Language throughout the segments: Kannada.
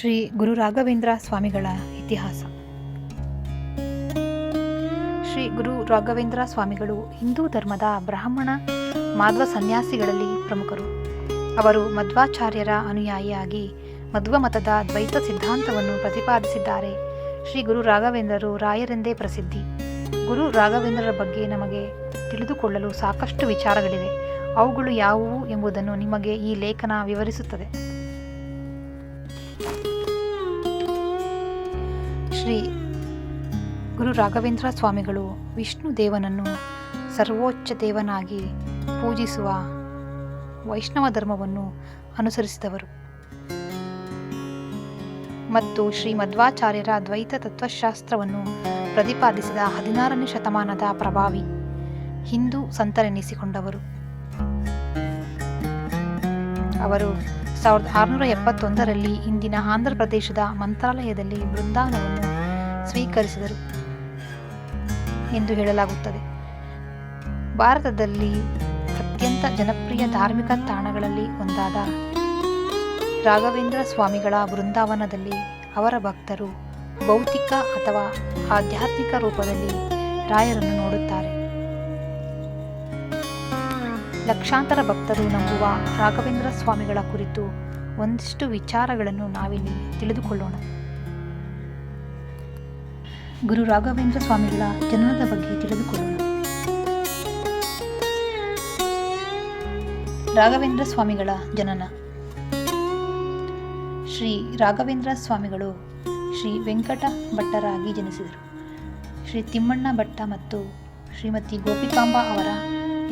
ಶ್ರೀ ಗುರು ರಾಘವೇಂದ್ರ ಸ್ವಾಮಿಗಳ ಇತಿಹಾಸ. ಶ್ರೀ ಗುರು ರಾಘವೇಂದ್ರ ಸ್ವಾಮಿಗಳು ಹಿಂದೂ ಧರ್ಮದ ಬ್ರಾಹ್ಮಣ, ಮಾಧ್ವ ಸನ್ಯಾಸಿಗಳಲ್ಲಿ ಪ್ರಮುಖರು. ಅವರು ಮಧ್ವಾಚಾರ್ಯರ ಅನುಯಾಯಿಯಾಗಿ ಮಧ್ವ ಮತದ ದ್ವೈತ ಸಿದ್ಧಾಂತವನ್ನು ಪ್ರತಿಪಾದಿಸಿದ್ದಾರೆ. ಶ್ರೀ ಗುರು ರಾಘವೇಂದ್ರರು ರಾಯರೆಂದೇ ಪ್ರಸಿದ್ಧಿ. ಗುರು ರಾಘವೇಂದ್ರರ ಬಗ್ಗೆ ನಮಗೆ ತಿಳಿದುಕೊಳ್ಳಲು ಸಾಕಷ್ಟು ವಿಚಾರಗಳಿವೆ. ಅವುಗಳು ಯಾವುವು ಎಂಬುದನ್ನು ನಿಮಗೆ ಈ ಲೇಖನ ವಿವರಿಸುತ್ತದೆ. ಶ್ರೀ ಗುರು ರಾಘವೇಂದ್ರ ಸ್ವಾಮಿಗಳು ವಿಷ್ಣು ದೇವನನ್ನು ಸರ್ವೋಚ್ಚ ದೇವನಾಗಿ ಪೂಜಿಸುವ ವೈಷ್ಣವ ಧರ್ಮವನ್ನು ಅನುಸರಿಸಿದವರು. ಮತ್ತು ಶ್ರೀ ಮಧ್ವಾಚಾರ್ಯರ ದ್ವೈತ ತತ್ವಶಾಸ್ತ್ರವನ್ನು ಪ್ರತಿಪಾದಿಸಿದ ಹದಿನಾರನೇ ಶತಮಾನದ ಪ್ರಭಾವಿ ಹಿಂದೂ ಸಂತರೆನಿಸಿಕೊಂಡವರು. ಅವರು ಸಾವಿರದ ಆರುನೂರ ಎಪ್ಪತ್ತೊಂದರಲ್ಲಿ ಇಂದಿನ ಆಂಧ್ರ ಪ್ರದೇಶದ ಮಂತ್ರಾಲಯದಲ್ಲಿ ಬೃಂದಾವನವನ್ನು ಸ್ವೀಕರಿಸಿದರು ಎಂದು ಹೇಳಲಾಗುತ್ತದೆ. ಭಾರತದಲ್ಲಿ ಅತ್ಯಂತ ಜನಪ್ರಿಯ ಧಾರ್ಮಿಕ ತಾಣಗಳಲ್ಲಿ ಒಂದಾದ ರಾಘವೇಂದ್ರ ಸ್ವಾಮಿಗಳ ಬೃಂದಾವನದಲ್ಲಿ ಅವರ ಭಕ್ತರು ಭೌತಿಕ ಅಥವಾ ಆಧ್ಯಾತ್ಮಿಕ ರೂಪದಲ್ಲಿ ರಾಯರನ್ನು ನೋಡುತ್ತಾರೆ. ಲಕ್ಷಾಂತರ ಭಕ್ತರು ನಂಬುವ ರಾಘವೇಂದ್ರ ಸ್ವಾಮಿಗಳ ಕುರಿತು ಒಂದಿಷ್ಟು ವಿಚಾರಗಳನ್ನು ನಾವಿಲ್ಲಿ ತಿಳಿದುಕೊಳ್ಳೋಣ. ಗುರು ರಾಘವೇಂದ್ರ ಸ್ವಾಮಿಗಳ ಜನನದ ಬಗ್ಗೆ ತಿಳಿದುಕೊಳ್ಳೋಣ. ರಾಘವೇಂದ್ರ ಸ್ವಾಮಿಗಳ ಜನನ. ಶ್ರೀ ರಾಘವೇಂದ್ರ ಸ್ವಾಮಿಗಳು ಶ್ರೀ ವೆಂಕಟ ಭಟ್ಟರಾಗಿ ಜನಿಸಿದರು. ಶ್ರೀ ತಿಮ್ಮಣ್ಣ ಭಟ್ಟ ಮತ್ತು ಶ್ರೀಮತಿ ಗೋಪಿಕಾಂಬ ಅವರ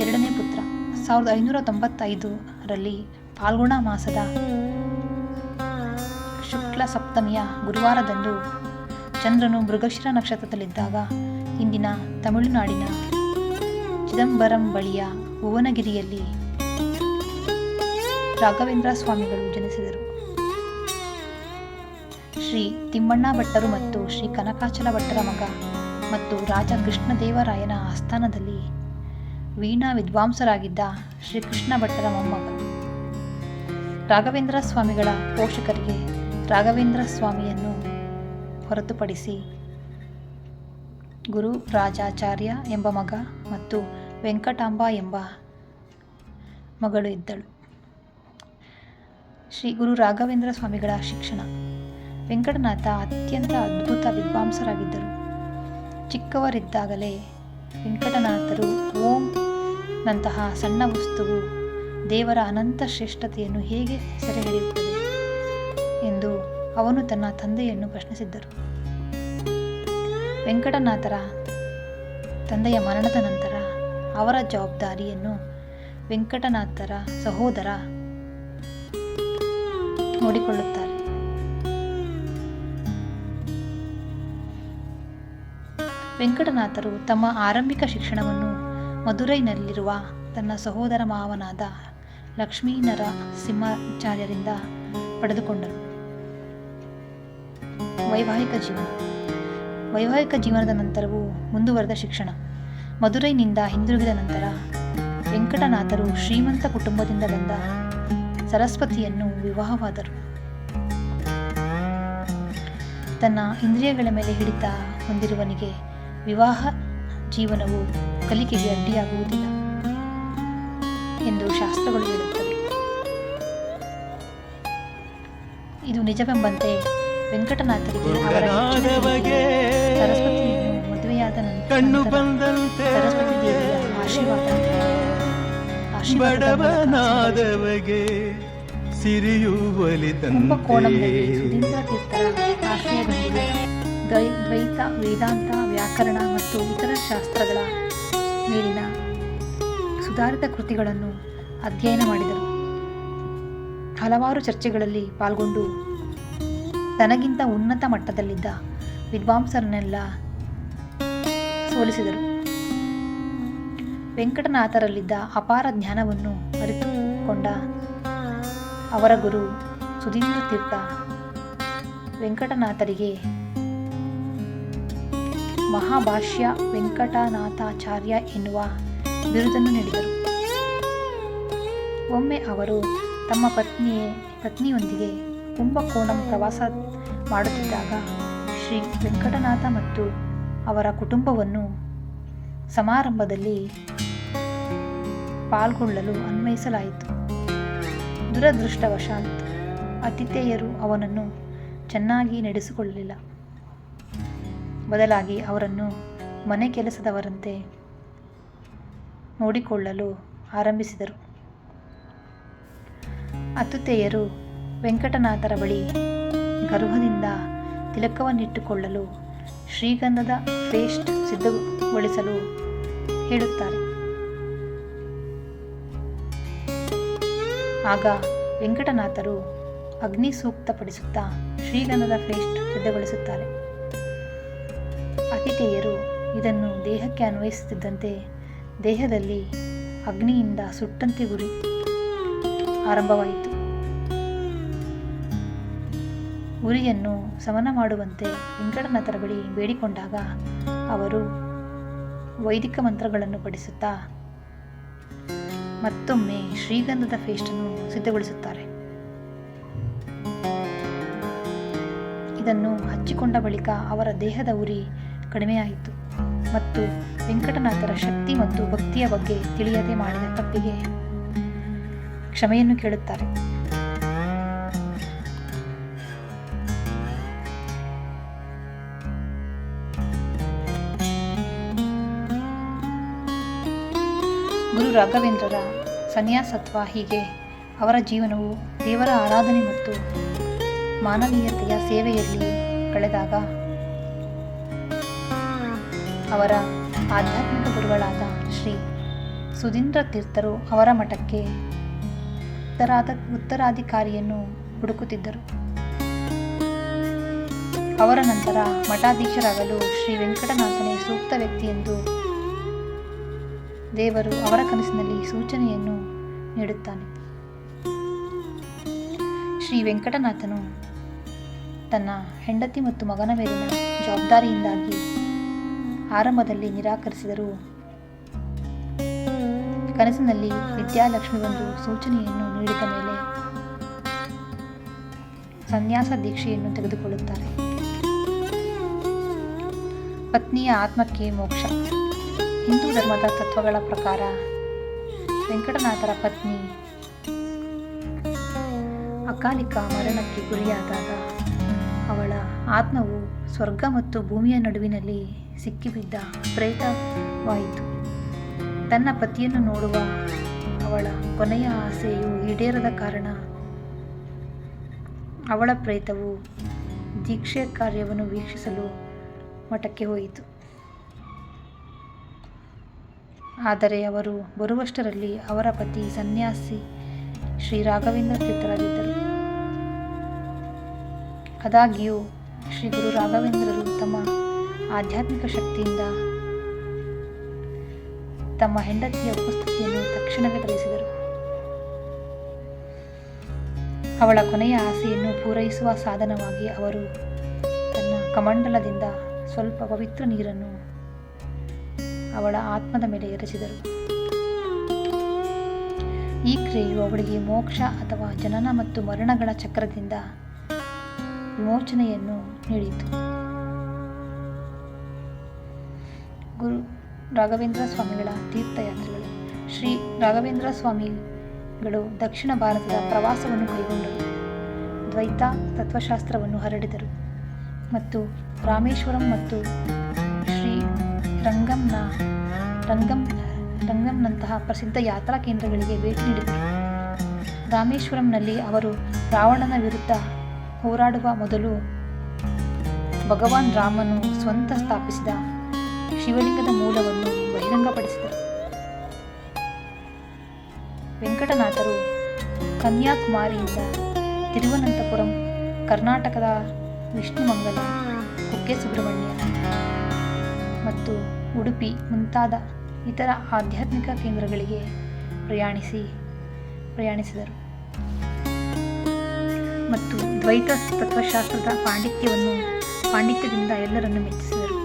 ಎರಡನೇ ಪುತ್ರ. ಸಾವಿರದ ಐನೂರ ತೊಂಬತ್ತೈದರಲ್ಲಿ ಫಾಲ್ಗುಣ ಮಾಸದ ಶುಕ್ಲ ಸಪ್ತಮಿಯ ಗುರುವಾರದಂದು ಚಂದ್ರನು ಮೃಗಶಿರ ನಕ್ಷತ್ರದಲ್ಲಿದ್ದಾಗ ಇಂದಿನ ತಮಿಳುನಾಡಿನ ಚಿದಂಬರಂ ಬಳಿಯ ಭುವನಗಿರಿಯಲ್ಲಿ ರಾಘವೇಂದ್ರ ಸ್ವಾಮಿಗಳು ಜನಿಸಿದರು. ಶ್ರೀ ತಿಮ್ಮಣ್ಣ ಭಟ್ಟರು ಮತ್ತು ಶ್ರೀ ಕನಕಾಚಲ ಭಟ್ಟರ ಮಗ ಮತ್ತು ರಾಜ ಕೃಷ್ಣದೇವರಾಯನ ಆಸ್ಥಾನದಲ್ಲಿ ವೀಣಾ ವಿದ್ವಾಂಸರಾಗಿದ್ದ ಶ್ರೀಕೃಷ್ಣ ಭಟ್ಟರ ಮೊಮ್ಮಗ. ರಾಘವೇಂದ್ರ ಸ್ವಾಮಿಗಳ ಪೋಷಕರಿಗೆ ರಾಘವೇಂದ್ರ ಸ್ವಾಮಿಯನ್ನು ಹೊರತುಪಡಿಸಿ ಗುರು ರಾಜಾಚಾರ್ಯ ಎಂಬ ಮಗ ಮತ್ತು ವೆಂಕಟಾಂಬ ಎಂಬ ಮಗಳು ಇದ್ದಳು. ಶ್ರೀ ಗುರು ರಾಘವೇಂದ್ರ ಸ್ವಾಮಿಗಳ ಶಿಕ್ಷಣ. ವೆಂಕಟನಾಥ ಅತ್ಯಂತ ಅದ್ಭುತ ವಿದ್ವಾಂಸರಾಗಿದ್ದರು. ಚಿಕ್ಕವರಿದ್ದಾಗಲೇ ವೆಂಕಟನಾಥರು ಓಂ ನಂತಹ ಸಣ್ಣ ವಸ್ತುವು ದೇವರ ಅನಂತ ಶ್ರೇಷ್ಠತೆಯನ್ನು ಹೇಗೆ ಸೆರೆ ಹಿಡಿಯುತ್ತದೆ ಎಂದು ಅವನು ತನ್ನ ತಂದೆಯನ್ನು ಪ್ರಶ್ನಿಸಿದ್ದರು. ವೆಂಕಟನಾಥರ ತಂದೆಯ ಮರಣದ ನಂತರ ಅವರ ಜವಾಬ್ದಾರಿಯನ್ನು ವೆಂಕಟನಾಥರ ಸಹೋದರ ನೋಡಿಕೊಳ್ಳುತ್ತಾರೆ. ವೆಂಕಟನಾಥರು ತಮ್ಮ ಆರಂಭಿಕ ಶಿಕ್ಷಣವನ್ನು ಮಧುರೈನಲ್ಲಿರುವ ತನ್ನ ಸಹೋದರ ಮಾವನಾದ ಲಕ್ಷ್ಮೀನರ ಸಿಂಹಾಚಾರ್ಯರಿಂದ ಪಡೆದುಕೊಂಡರು. ವೈವಾಹಿಕ ಜೀವನ ವೈವಾಹಿಕ ಜೀವನದ ನಂತರವೂ ಮುಂದುವರೆದ ಶಿಕ್ಷಣ. ಮದುರೈನಿಂದ ಹಿಂದಿರುಗಿದ ನಂತರ ವೆಂಕಟನಾಥರು ಶ್ರೀಮಂತ ಕುಟುಂಬದಿಂದ ಬಂದ ಸರಸ್ವತಿಯನ್ನು ವಿವಾಹವಾದರು. ತನ್ನ ಇಂದ್ರಿಯಗಳ ಮೇಲೆ ಹಿಡಿತ ಹೊಂದಿರುವನಿಗೆ ವಿವಾಹ ಜೀವನವು ಕಲಿಕೆಗೆ ಅಡ್ಡಿಯಾಗುವುದಿಲ್ಲ ಎಂದು ಶಾಸ್ತ್ರಗಳು ಹೇಳುತ್ತವೆ. ಇದು ನಿಜವೆಂಬಂತೆ ವೆಂಕಟನಾಥರಿಗೆ ಸರಸ್ವತಿ ಮದುವೆಯಾದ ಕಣ್ಣು ನಂತರ ಬಂದಂತೆ ಸರಸ್ವತಿ ದೇವಿಯ ಆಶೀರ್ವಾದ ಬಡವನಾದವಗೆ ಸಿರಿಯು ಕುಂಭಕೋಣಂನಲ್ಲಿ ಸುಧೀಂದ್ರ ತೀರ್ಥರ ಆಶ್ರಯದೊಂದಿಗೆ ದ್ವೈ ದ್ವೈತ ವೇದಾಂತ ವ್ಯಾಕರಣ ಮತ್ತು ಇತರ ಶಾಸ್ತ್ರಗಳ ಮೇಲಿನ ಸುಧಾರಿತ ಕೃತಿಗಳನ್ನು ಅಧ್ಯಯನ ಮಾಡಿದರು. ಹಲವಾರು ಚರ್ಚೆಗಳಲ್ಲಿ ಪಾಲ್ಗೊಂಡು ತನಗಿಂತ ಉನ್ನತ ಮಟ್ಟದಲ್ಲಿದ್ದ ವಿದ್ವಾಂಸರನ್ನೆಲ್ಲ ಸೋಲಿಸಿದರು. ವೆಂಕಟನಾಥರಲ್ಲಿದ್ದ ಅಪಾರ ಜ್ಞಾನವನ್ನು ಅರಿತುಕೊಂಡ ಅವರ ಗುರು ಸುಧೀಂದ್ರ ತೀರ್ಥ ವೆಂಕಟನಾಥರಿಗೆ ಮಹಾಭಾಷ್ಯ ವೆಂಕಟನಾಥಾಚಾರ್ಯ ಎನ್ನುವ ಬಿರುದನ್ನು ನೀಡಿದರು. ಒಮ್ಮೆ ಅವರು ತಮ್ಮ ಪತ್ನಿಯೇ, ಪತ್ನಿಯೊಂದಿಗೆ ಕುಂಭಕೋಣಂ ಪ್ರವಾಸ ಮಾಡುತ್ತಿದ್ದಾಗ ಶ್ರೀ ವೆಂಕಟನಾಥ ಮತ್ತು ಅವರ ಕುಟುಂಬವನ್ನು ಸಮಾರಂಭದಲ್ಲಿ ಪಾಲ್ಗೊಳ್ಳಲು ಅನ್ವಯಿಸಲಾಯಿತು. ದುರದೃಷ್ಟವಶಾತ್ ಅತಿಥೇಯರು ಅವನನ್ನು ಚೆನ್ನಾಗಿ ನಡೆಸಿಕೊಳ್ಳಲಿಲ್ಲ. ಬದಲಾಗಿ ಅವರನ್ನು ಮನೆ ಕೆಲಸದವರಂತೆ ನೋಡಿಕೊಳ್ಳಲು ಆರಂಭಿಸಿದರು. ಅತಿಥೇಯರು ವೆಂಕಟನಾಥರ ಬಳಿ ಗರ್ಭದಿಂದ ತಿಲಕವನ್ನಿಟ್ಟುಕೊಳ್ಳಲು ಶ್ರೀಗಂಧದ ಪೇಸ್ಟ್ ಸಿದ್ಧಗೊಳಿಸಲು ಹೇಳುತ್ತಾರೆ. ಆಗ ವೆಂಕಟನಾಥರು ಅಗ್ನಿ ಸೂಕ್ತಪಡಿಸುತ್ತಾ ಶ್ರೀಗಂಧದ ಪೇಸ್ಟ್ ಸಿದ್ಧಗೊಳಿಸುತ್ತಾರೆ. ಅತಿಥೇಯರು ಇದನ್ನು ದೇಹಕ್ಕೆ ಅನ್ವಯಿಸುತ್ತಿದ್ದಂತೆ ದೇಹದಲ್ಲಿ ಅಗ್ನಿಯಿಂದ ಸುಟ್ಟಂತೆ ಗುರಿ ಆರಂಭವಾಯಿತು. ಉರಿಯನ್ನು ಸಮನ ಮಾಡುವಂತೆ ವೆಂಕಟನಾಥರ ಬಳಿ ಬೇಡಿಕೊಂಡಾಗ ಅವರು ವೈದಿಕ ಮಂತ್ರಗಳನ್ನು ಪಡಿಸುತ್ತಾ ಮತ್ತೊಮ್ಮೆ ಶ್ರೀಗಂಧದ ಫೇಸ್ಟನ್ನು ಸಿದ್ಧಗೊಳಿಸುತ್ತಾರೆ. ಇದನ್ನು ಹಚ್ಚಿಕೊಂಡ ಬಳಿಕ ಅವರ ದೇಹದ ಉರಿ ಕಡಿಮೆಯಾಯಿತು ಮತ್ತು ವೆಂಕಟನಾಥರ ಶಕ್ತಿ ಮತ್ತು ಭಕ್ತಿಯ ಬಗ್ಗೆ ತಿಳಿಯದೆ ಮಾಡಿದ ತಪ್ಪಿಗೆ ಕ್ಷಮೆಯನ್ನು ಕೇಳುತ್ತಾರೆ. ರಾಘವೇಂದ್ರರ ಸನ್ಯಾಸತ್ವ ಹೀಗೆ. ಅವರ ಜೀವನವು ದೇವರ ಆರಾಧನೆ ಮತ್ತು ಮಾನವೀಯತೆಯ ಸೇವೆಯಲ್ಲಿ ಕಳೆದಾಗ ಅವರ ಆಧ್ಯಾತ್ಮಿಕ ಗುರುಗಳಾದ ಶ್ರೀ ಸುಧೀಂದ್ರ ತೀರ್ಥರು ಅವರ ಮಠಕ್ಕೆ ಉತ್ತರಾದ, ಉತ್ತರಾಧಿಕಾರಿಯನ್ನು ಹುಡುಕುತ್ತಿದ್ದರು. ಅವರ ನಂತರ ಮಠಾಧೀಶರಾಗಲು ಶ್ರೀ ವೆಂಕಟನಾಥನೇ ಸೂಕ್ತ ವ್ಯಕ್ತಿ ಎಂದು ದೇವರು ಅವರ ಕನಸಿನಲ್ಲಿ ಸೂಚನೆಯನ್ನು ನೀಡುತ್ತಾನೆ. ಶ್ರೀ ವೆಂಕಟನಾಥನು ತನ್ನ ಹೆಂಡತಿ ಮತ್ತು ಮಗನ ಮೇಲಿನ ಜವಾಬ್ದಾರಿಯಿಂದಾಗಿ ಆರಂಭದಲ್ಲಿ ನಿರಾಕರಿಸಿದರು ಕನಸಿನಲ್ಲಿ ವಿದ್ಯಾಲಕ್ಷ್ಮಿ ಒಂದು ಸೂಚನೆಯನ್ನು ನೀಡಿದ ಮೇಲೆ ಸನ್ಯಾಸ ದೀಕ್ಷೆಯನ್ನು ತೆಗೆದುಕೊಳ್ಳುತ್ತಾರೆ. ಪತ್ನಿಯ ಆತ್ಮಕ್ಕೆ ಮೋಕ್ಷ. ಹಿಂದೂ ಧರ್ಮದ ತತ್ವಗಳ ಪ್ರಕಾರ ವೆಂಕಟನಾಥರ ಪತ್ನಿ ಅಕಾಲಿಕ ಮರಣಕ್ಕೆ ಗುರಿಯಾದಾಗ ಅವಳ ಆತ್ಮವು ಸ್ವರ್ಗ ಮತ್ತು ಭೂಮಿಯ ನಡುವಿನಲ್ಲಿ ಸಿಕ್ಕಿಬಿದ್ದ ಪ್ರೇತವಾಯಿತು. ತನ್ನ ಪತಿಯನ್ನು ನೋಡುವ ಅವಳ ಕೊನೆಯ ಆಸೆಯು ಈಡೇರದ ಕಾರಣ ಅವಳ ಪ್ರೇತವು ದೀಕ್ಷೆ ಕಾರ್ಯವನ್ನು ವೀಕ್ಷಿಸಲು ಮಠಕ್ಕೆ ಹೋಯಿತು. ಆದರೆ ಅವರು ಬರುವಷ್ಟರಲ್ಲಿ ಅವರ ಪತಿ ಸನ್ಯಾಸಿ ಶ್ರೀ ರಾಘವೇಂದ್ರ ತೀರ್ಥರಾಗಿದ್ದರು ಆದಾಗ್ಯೂ ಶ್ರೀ ಗುರು ರಾಘವೇಂದ್ರರು ತಮ್ಮ ಆಧ್ಯಾತ್ಮಿಕ ಶಕ್ತಿಯಿಂದ ತಮ್ಮ ಹೆಂಡತಿಯ ಉಪಸ್ಥಿತಿಯನ್ನು ತಕ್ಷಣವೇ ಕಲಿಸಿದರು ಅವಳ ಕೊನೆಯ ಆಸೆಯನ್ನು ಪೂರೈಸುವ ಸಾಧನವಾಗಿ ಅವರು ತನ್ನ ಕಮಂಡಲದಿಂದ ಸ್ವಲ್ಪ ಪವಿತ್ರ ನೀರನ್ನು ಅವಳ ಆತ್ಮದ ಮೇಲೆ ಎರಚಿದರು. ಈ ಕ್ರಿಯೆಯು ಅವಳಿಗೆ ಮೋಕ್ಷ ಅಥವಾ ಜನನ ಮತ್ತು ಮರಣಗಳ ಚಕ್ರದಿಂದ ವಿಮೋಚನೆಯನ್ನು ನೀಡಿತು. ಗುರು ರಾಘವೇಂದ್ರ ಸ್ವಾಮಿಗಳ ತೀರ್ಥಯಾತ್ರೆಗಳು. ಶ್ರೀ ರಾಘವೇಂದ್ರ ಸ್ವಾಮಿಗಳು ದಕ್ಷಿಣ ಭಾರತದ ಪ್ರವಾಸವನ್ನು ಕೈಗೊಂಡರು. ದ್ವೈತ ತತ್ವಶಾಸ್ತ್ರವನ್ನು ಹರಡಿದರು. ಮತ್ತು ರಾಮೇಶ್ವರಂ ಮತ್ತು ರಂಗಂನ ರಂಗಂ ರಂಗಂನಂತಹ ಪ್ರಸಿದ್ಧ ಯಾತ್ರಾ ಕೇಂದ್ರಗಳಿಗೆ ಭೇಟಿ ನೀಡಿದರು. ರಾಮೇಶ್ವರಂನಲ್ಲಿ ಅವರು ರಾವಣನ ವಿರುದ್ಧ ಹೋರಾಡುವ ಮೊದಲು ಭಗವಾನ್ ರಾಮನು ಸ್ವಂತ ಸ್ಥಾಪಿಸಿದ ಶಿವಲಿಂಗದ ಮೂಲವನ್ನು ಬಹಿರಂಗಪಡಿಸಿದರು. ವೆಂಕಟನಾಥರು ಕನ್ಯಾಕುಮಾರಿಯಿಂದ ತಿರುವನಂತಪುರಂ, ಕರ್ನಾಟಕದ ವಿಷ್ಣುಮಂಗಲ, ಕುಕ್ಕೆ ಸುಬ್ರಹ್ಮಣ್ಯ ಮತ್ತು ಉಡುಪಿ ಮುಂತಾದ ಇತರ ಆಧ್ಯಾತ್ಮಿಕ ಕೇಂದ್ರಗಳಿಗೆ ಪ್ರಯಾಣಿಸಿ ಪ್ರಯಾಣಿಸಿದರು. ಮತ್ತು ದ್ವೈತ ತತ್ವಶಾಸ್ತ್ರದ ಪಾಂಡಿತ್ಯವನ್ನು ಪಾಂಡಿತ್ಯದಿಂದ ಎಲ್ಲರನ್ನು ಮೆಚ್ಚಿಸಿದರು.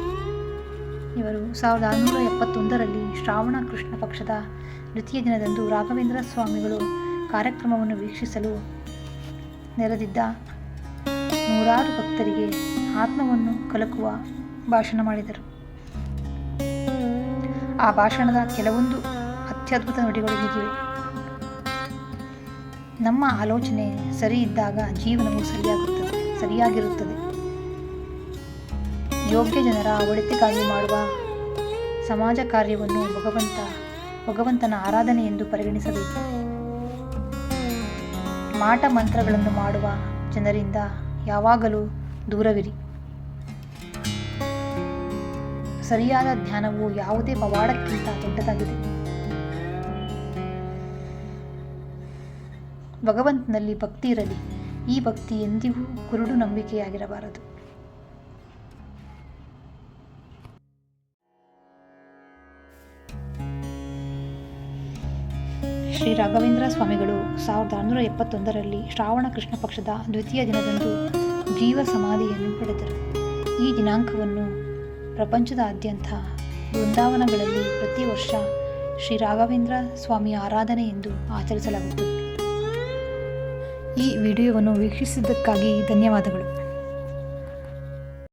ಇವರು ಸಾವಿರದ ಆರುನೂರ ಎಪ್ಪತ್ತೊಂದರಲ್ಲಿ ಶ್ರಾವಣ ಕೃಷ್ಣ ಪಕ್ಷದ ದ್ವಿತೀಯ ದಿನದಂದು ರಾಘವೇಂದ್ರ ಸ್ವಾಮಿಗಳು ಕಾರ್ಯಕ್ರಮವನ್ನು ವೀಕ್ಷಿಸಲು ನೆರೆದಿದ್ದ ನೂರಾರು ಭಕ್ತರಿಗೆ ಆತ್ಮವನ್ನು ಕಲಕುವ ಭಾಷಣ ಮಾಡಿದರು. ಆ ಭಾಷಣದ ಕೆಲವೊಂದು ಅತ್ಯದ್ಭುತ ನುಡಿಗಳು ಹೀಗಿವೆ. ನಮ್ಮ ಆಲೋಚನೆ ಸರಿ ಇದ್ದಾಗ ಜೀವನವು ಸರಿಯಾಗುತ್ತದೆ, ಸರಿಯಾಗಿರುತ್ತದೆ. ಯೋಗ್ಯ ಜನರ ಒಳಿತಿಗಾಗಿ ಮಾಡುವ ಸಮಾಜ ಕಾರ್ಯವನ್ನು ಭಗವಂತ, ಭಗವಂತನ ಆರಾಧನೆ ಎಂದು ಪರಿಗಣಿಸಬೇಕು. ಮಾಟ ಮಂತ್ರಗಳನ್ನು ಮಾಡುವ ಜನರಿಂದ ಯಾವಾಗಲೂ ದೂರವಿರಿ. ಸರಿಯಾದ ಧ್ಯಾನವು ಯಾವುದೇ ಪವಾಡಕ್ಕಿಂತ ದೊಡ್ಡದಾಗಿದೆ. ಭಗವಂತನಲ್ಲಿ ಭಕ್ತಿ ಇರಲಿ. ಈ ಭಕ್ತಿ ಎಂದಿಗೂ ಕುರುಡು ನಂಬಿಕೆಯಾಗಿರಬಾರದು. ಶ್ರೀ ರಾಘವೇಂದ್ರ ಸ್ವಾಮಿಗಳು ಸಾವಿರದ ಆರುನೂರ ಎಪ್ಪತ್ತೊಂದರಲ್ಲಿ ಶ್ರಾವಣ ಕೃಷ್ಣ ಪಕ್ಷದ ದ್ವಿತೀಯ ದಿನದಂದು ಜೀವ ಸಮಾಧಿಯನ್ನು ಪಡೆದರು. ಈ ದಿನಾಂಕವನ್ನು ಪ್ರಪಂಚದಾದ್ಯಂತ ಬೃಂದಾವನಗಳಲ್ಲಿ ಪ್ರತಿ ವರ್ಷ ಶ್ರೀ ರಾಘವೇಂದ್ರ ಸ್ವಾಮಿ ಆರಾಧನೆ ಎಂದು ಆಚರಿಸಲಾಗುತ್ತದೆ. ಈ ವಿಡಿಯೋವನ್ನು ವೀಕ್ಷಿಸಿದ್ದಕ್ಕಾಗಿ ಧನ್ಯವಾದಗಳು.